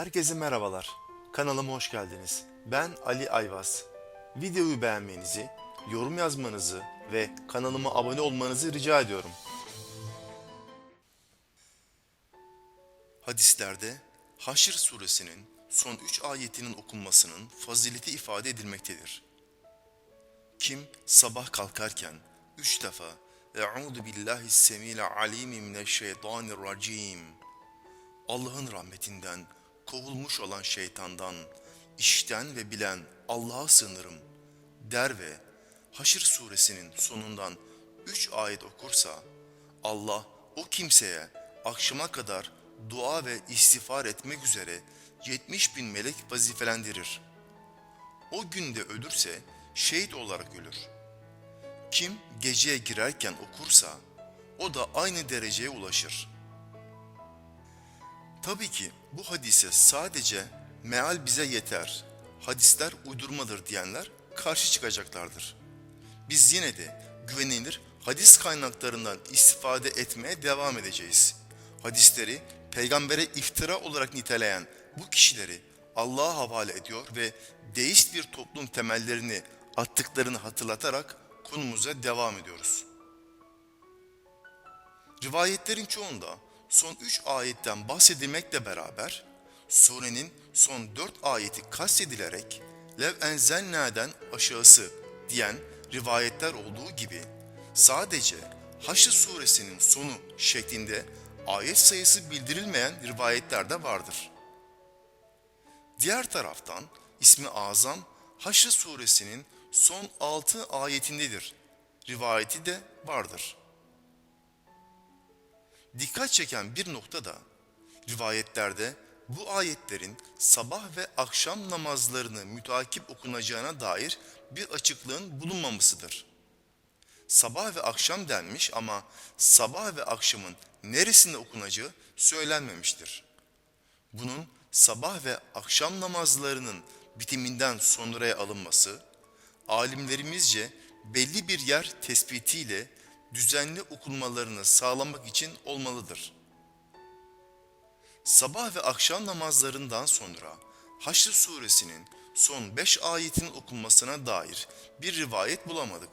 Herkese merhabalar. Kanalıma hoş geldiniz. Ben Ali Ayvaz. Videoyu beğenmenizi, yorum yazmanızı ve kanalıma abone olmanızı rica ediyorum. Hadislerde Haşr suresinin son 3 ayetinin okunmasının fazileti ifade edilmektedir. Kim sabah kalkarken üç defa Euzu billahi semil alim mineşşeytanirracim Allah'ın rahmetinden kovulmuş olan şeytandan işten ve bilen Allah'a sığınırım der ve Haşr suresinin sonundan üç ayet okursa Allah o kimseye akşama kadar dua ve istiğfar etmek üzere 70 bin melek vazifelendirir. O günde ölürse şehit olarak ölür. Kim geceye girerken okursa o da aynı dereceye ulaşır. Tabii ki bu hadise sadece meal bize yeter, hadisler uydurmadır diyenler karşı çıkacaklardır. Biz yine de güvenilir hadis kaynaklarından istifade etmeye devam edeceğiz. Hadisleri peygambere iftira olarak niteleyen bu kişileri Allah'a havale ediyor ve deist bir toplum temellerini attıklarını hatırlatarak konumuza devam ediyoruz. Rivayetlerin çoğunda son 3 ayetten bahsedilmekle beraber surenin son 4 ayeti kastedilerek lev enzelna'den aşağısı diyen rivayetler olduğu gibi sadece Haşr suresinin sonu şeklinde ayet sayısı bildirilmeyen rivayetler de vardır. Diğer taraftan ismi azam Haşr suresinin son 6 ayetindedir. Rivayeti de vardır. Dikkat çeken bir nokta da rivayetlerde bu ayetlerin sabah ve akşam namazlarını mütakip okunacağına dair bir açıklığın bulunmamasıdır. Sabah ve akşam denmiş ama sabah ve akşamın neresinde okunacağı söylenmemiştir. Bunun sabah ve akşam namazlarının bitiminden sonraya alınması, alimlerimizce belli bir yer tespitiyle düzenli okunmalarını sağlamak için olmalıdır. Sabah ve akşam namazlarından sonra Haşr suresinin son 5 ayetinin okunmasına dair bir rivayet bulamadık.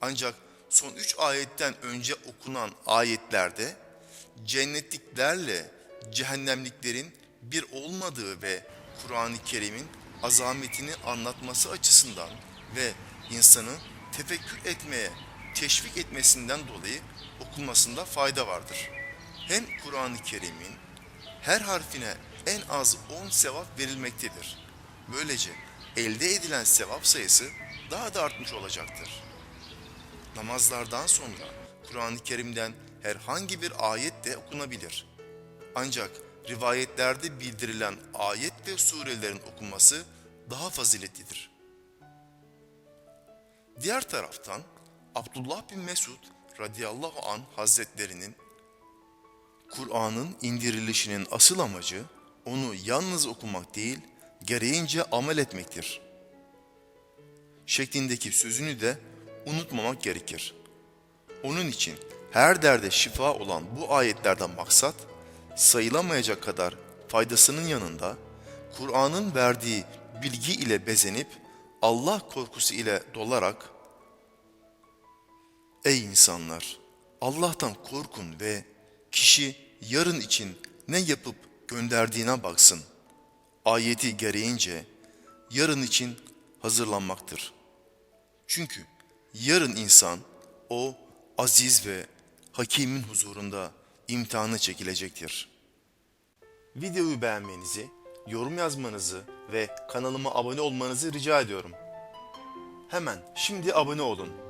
Ancak son 3 ayetten önce okunan ayetlerde cennetliklerle cehennemliklerin bir olmadığı ve Kur'an-ı Kerim'in azametini anlatması açısından ve insanı tefekkür etmeye teşvik etmesinden dolayı okunmasında fayda vardır. Hem Kur'an-ı Kerim'in her harfine en az 10 sevap verilmektedir. Böylece elde edilen sevap sayısı daha da artmış olacaktır. Namazlardan sonra Kur'an-ı Kerim'den herhangi bir ayet de okunabilir. Ancak rivayetlerde bildirilen ayet ve surelerin okunması daha faziletlidir. Diğer taraftan Abdullah bin Mesud radıyallahu an hazretlerinin Kur'an'ın indirilişinin asıl amacı onu yalnız okumak değil, gereğince amel etmektir. Şeklindeki sözünü de unutmamak gerekir. Onun için her derde şifa olan bu ayetlerden maksat, sayılamayacak kadar faydasının yanında, Kur'an'ın verdiği bilgi ile bezenip, Allah korkusu ile dolarak, Ey insanlar! Allah'tan korkun ve kişi yarın için ne yapıp gönderdiğine baksın. Ayeti gereğince yarın için hazırlanmaktır. Çünkü yarın insan o aziz ve hakimin huzurunda imtihanı çekilecektir. Videoyu beğenmenizi, yorum yazmanızı ve kanalıma abone olmanızı rica ediyorum. Hemen şimdi abone olun.